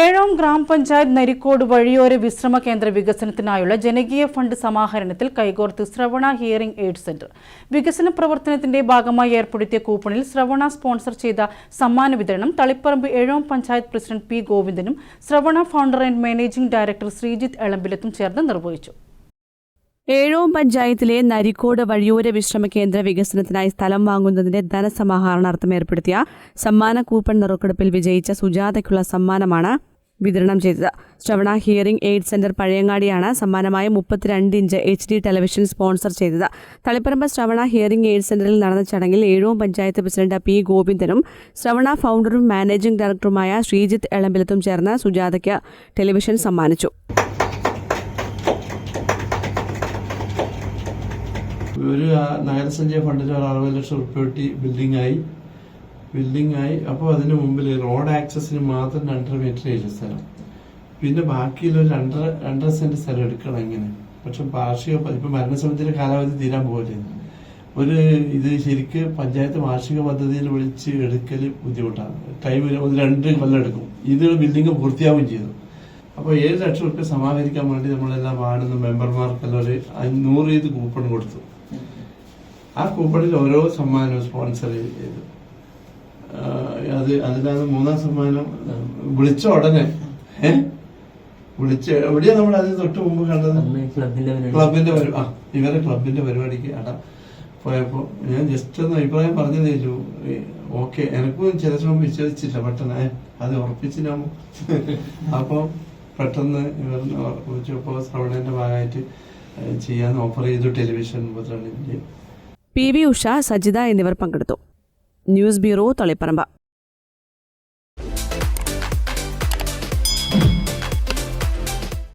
ഏഴോം ഗ്രാമപഞ്ചായത്ത് നരിക്കോട് വഴിയോര വിശ്രമ കേന്ദ്ര വികസനത്തിനായുള്ള ജനകീയ ഫണ്ട് സമാഹരണത്തിൽ കൈകോർത്ത് ശ്രവണ ഹിയറിംഗ് എയ്ഡ് സെന്റർ. വികസന പ്രവർത്തനത്തിന്റെ ഭാഗമായി ഏർപ്പെടുത്തിയ കൂപ്പണിൽ ശ്രവണ സ്പോൺസർ ചെയ്ത സമ്മാന വിതരണം Taliparamba Ezhome panchayat president P ഗോവിന്ദനും Shravana founder and managing director Sreejith എളമ്പിലത്തും ചേർന്ന് നിർവഹിച്ചു. ഏഴോം പഞ്ചായത്തിലെ നരിക്കോട് വഴിയോര വിശ്രമ കേന്ദ്ര വികസനത്തിനായി സ്ഥലം വാങ്ങുന്നതിന്റെ ധനസമാഹരണാർത്ഥം ഏർപ്പെടുത്തിയ സമ്മാന കൂപ്പൺ നറുക്കെടുപ്പിൽ വിജയിച്ച സുജാതയ്ക്കുള്ള സമ്മാനമാണ് വിതരണം ചെയ്തത്. ശ്രവണ ഹിയറിംഗ് എയ്ഡ് സെന്റർ പഴയങ്ങാടിയാണ് സമ്മാനമായ മുപ്പത്തിരണ്ട് inch H D television sponsor ചെയ്തത്. തളിപ്പറമ്പ് ശ്രവണ ഹിയറിംഗ് എയ്ഡ് സെന്ററിൽ നടന്ന ചടങ്ങിൽ ഏഴോം പഞ്ചായത്ത് പ്രസിഡന്റ് പി ഗോവിന്ദനും ശ്രവണ ഫൗണ്ടറും മാനേജിംഗ് ഡയറക്ടറുമായ ശ്രീജിത്ത് എളമ്പിലത്തും ചേർന്ന് സുജാതയ്ക്ക് ടെലിവിഷൻ സമ്മാനിച്ചു. ഒരു നഗരസഞ്ചയ ഫണ്ടിൽ ഒരു അറുപത് ലക്ഷം റുപ്യ കിട്ടി ബിൽഡിംഗ് ആയി. ബിൽഡിംഗ് ആയി. അപ്പോൾ അതിന് മുമ്പിൽ റോഡ് ആക്സസിന് മാത്രം രണ്ടര മീറ്റർ ഏരിയ സ്ഥലം. പിന്നെ ബാക്കിയുള്ള രണ്ടര രണ്ടര സെന്റ് സ്ഥലം എടുക്കണം ഇങ്ങനെ. പക്ഷെ വാർഷിക ഇപ്പൊ മരണസമിതിയുടെ കാലാവധി തീരാൻ പോകില്ല ഒരു ഇത് ശരിക്ക് പഞ്ചായത്ത് വാർഷിക പദ്ധതിയിൽ വിളിച്ച് എടുക്കൽ ബുദ്ധിമുട്ടാണ്. ടൈം ഒരു രണ്ട് കൊല്ലം എടുക്കും. ഇത് ബിൽഡിംഗ് പൂർത്തിയാവുകയും ചെയ്തു. അപ്പോൾ ഏഴ് ലക്ഷം റുപ്യ സമാഹരിക്കാൻ വേണ്ടി നമ്മളെല്ലാം വാർഡുന്ന മെമ്പർമാർക്കെല്ലാം ഒരു നൂറ് ഇത് കൂപ്പൺ കൊടുത്തു. ആ കൂപ്പണിൽ ഓരോ സമ്മാനവും സ്പോൺസർ ചെയ്തു. അത് അതിനകത്ത് മൂന്നാം സമ്മാനം വിളിച്ച ഉടനെ ഏ? വിളിച്ച എവിടെയാ നമ്മൾ അതിന് തൊട്ട് മുമ്പ് കണ്ടത്? ക്ലബിന്റെ ആ ഇവരെ ക്ലബിന്റെ പരിപാടിക്ക് അട പോയപ്പോ ഞാൻ ജസ്റ്റ് ഒന്ന് അഭിപ്രായം പറഞ്ഞു തരു ഓക്കെ എനക്കും ചില ശ്രമം വിശ്വസിച്ചില്ല പെട്ടെന്ന് അത് ഉറപ്പിച്ചില്ല അപ്പൊ പെട്ടെന്ന് ഇവർ വിളിച്ചപ്പോ ശ്രവണന്റെ ഭാഗമായിട്ട് ചെയ്യാൻ ഓഫർ ചെയ്തു ടെലിവിഷൻ മുപ്പത്തിരണ്ടിന്റെ. പി വി ഉഷ സജിത എന്നിവർ പങ്കെടുത്തു. News bureau Taliparamba.